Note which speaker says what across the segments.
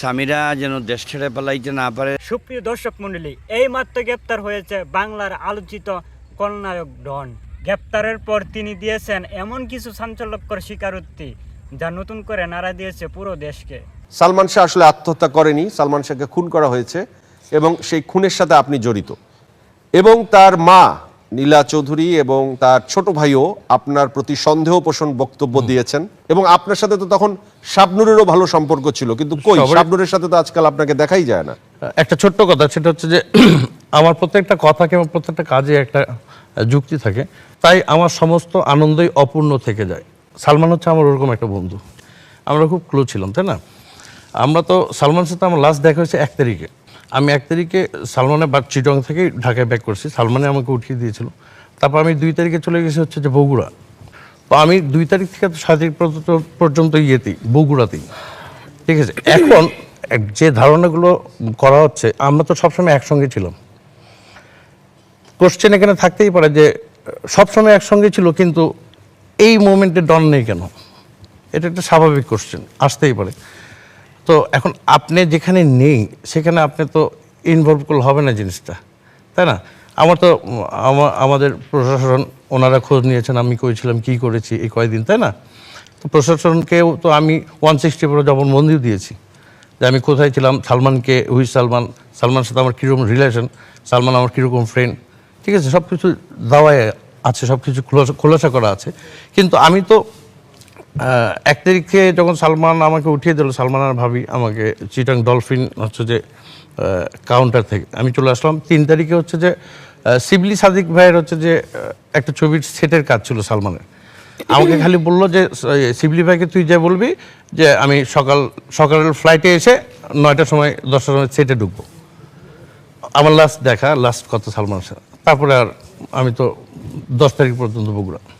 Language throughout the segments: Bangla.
Speaker 1: স্বামীরা যেন দেশ ছেড়ে পালাইতে না পারে।
Speaker 2: সুপ্রিয় দর্শক মণ্ডলী এই মাত্র গ্রেপ্তার হয়েছে বাংলার আলোচিত কলনায়ক ডন। গ্রেপ্তারের পর তিনি দিয়েছেন এমন কিছু চাঞ্চল্যকর স্বীকারোক্তি যা নতুন করে নাড়া দিয়েছে পুরো দেশকে।
Speaker 3: সালমান শাহ আসলে আত্মহত্যা করেনি সালমান শাহকে খুন করা হয়েছে এবং সেই খুনের সাথে আপনি জড়িত। এবং তার মা নীলা চৌধুরী এবং তার ছোট ভাইও আপনার প্রতি সন্দেহ পোষণ বক্তব্য দিয়েছেন এবং আপনার সাথে তো তখন শাবনুরেরও ভালো সম্পর্ক ছিল। কিন্তু কই শাবনুরের সাথে তো আজকাল আপনাকে দেখাই যায় না।
Speaker 4: একটা ছোট্ট কথা সেটা হচ্ছে যে আমার প্রত্যেকটা কথা কিংবা প্রত্যেকটা কাজে একটা যুক্তি থাকে। তাই আমার সমস্ত আনন্দই অপূর্ণ থেকে যায়। সালমান হচ্ছে আমার ওরকম একটা বন্ধু। আমরা খুব ক্লোজ ছিলাম তাই না? আমরা তো সালমানের সাথে আমার লাস্ট দেখা হয়েছে এক তারিখে। আমি এক তারিখে সালমানে বা চিটং থেকে ঢাকায় ব্যাক করছি। সালমানে আমাকে উঠিয়ে দিয়েছিল। তারপর আমি দুই তারিখে চলে গেছি হচ্ছে যে বগুড়া। তো আমি দুই তারিখ থেকে তো সাত তারিখ পর্যন্ত- ইয়েতেই, বগুড়াতেই। ঠিক আছে? এখন যে ধারণাগুলো করা হচ্ছে, আমরা তো সবসময় একসঙ্গে ছিলাম। কোশ্চেন এখানে থাকতেই পারে যে, সবসময় একসঙ্গে ছিল, কিন্তু এই মোমেন্টে ডন নেই কেন? এটা একটা স্বাভাবিক কোশ্চেন আসতেই পারে। তো এখন আপনি যেখানে নেই, সেখানে আপনি তো ইনভলভ করলে হবে না জিনিসটা, তাই না? আমার তো আমাদের প্রশাসন, ওনারা খোঁজ নিয়েছেন, আমি করেছিলাম কি করেছি এই কয়দিন, তাই না? তো প্রশাসনকেও তো আমি ওয়ান সিক্সটি ফোর মন্দির দিয়েছি, যে আমি কোথায় ছিলাম, সালমানকে হুইজ সালমান, সালমানের সাথে আমার কীরকম রিলেশন সালমান আমার কীরকম ফ্রেন্ড ঠিক আছে? সব কিছু দাওয়ায় আছে সব কিছু খোলাসা খোলাসা করা আছে। কিন্তু আমি তো এক তারিখে যখন সালমান আমাকে উঠিয়ে দিল, সালমান আর ভাবি আমাকে চিটাং ডলফিন হচ্ছে যে কাউন্টার থেকে। আমি চলে আসলাম। তিন তারিখে হচ্ছে যে শিবলি সাদিক ভাইয়ের হচ্ছে যে একটা ছবির সেটের কাজ ছিল সালমানের। আমাকে খালি বলল যে শিবলি ভাইকে তুই যে বলবি যে, আমি সকাল, সকালের ফ্লাইটে এসে নয়টার সময়, দশটার সময় সেটে ঢুকবো। আমার লাস্ট দেখা লাস্ট কথা সালমান তারপরে আর আমি তো দশ তারিখ পর্যন্ত বগুড়া।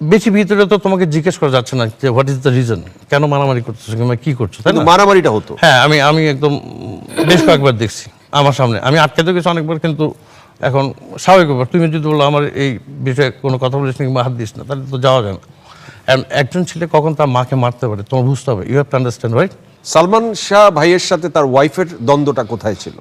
Speaker 4: বেশি ভিতরে তো তোমাকে জিজ্ঞেস করা যাচ্ছে না যে হোয়াট ইজ দ্য রিজন কেন মারামারি করতেছো? কিংবা কি করছ? তাই না?
Speaker 3: মারামারিটা হতো।
Speaker 4: হ্যাঁ আমি আমি একদম বেশ কয়েকবার দেখছি আমার সামনে। আমি আটকে তো গেছি অনেকবার কিন্তু এখন স্বাভাবিক ব্যাপার। তুমি যদি বলো আমার এই বিষয়ে কোনো কথা বলিস না কিংবা হাত দিস না তাহলে তো যাওয়া যায় না। একজন ছেলে কখন তার মাকে মারতে পারে তোমার বুঝতে হবে। You have to understand right
Speaker 3: Salman Shah ভাইয়ের সাথে তার ওয়াইফের দ্বন্দ্বটা কোথায় ছিল?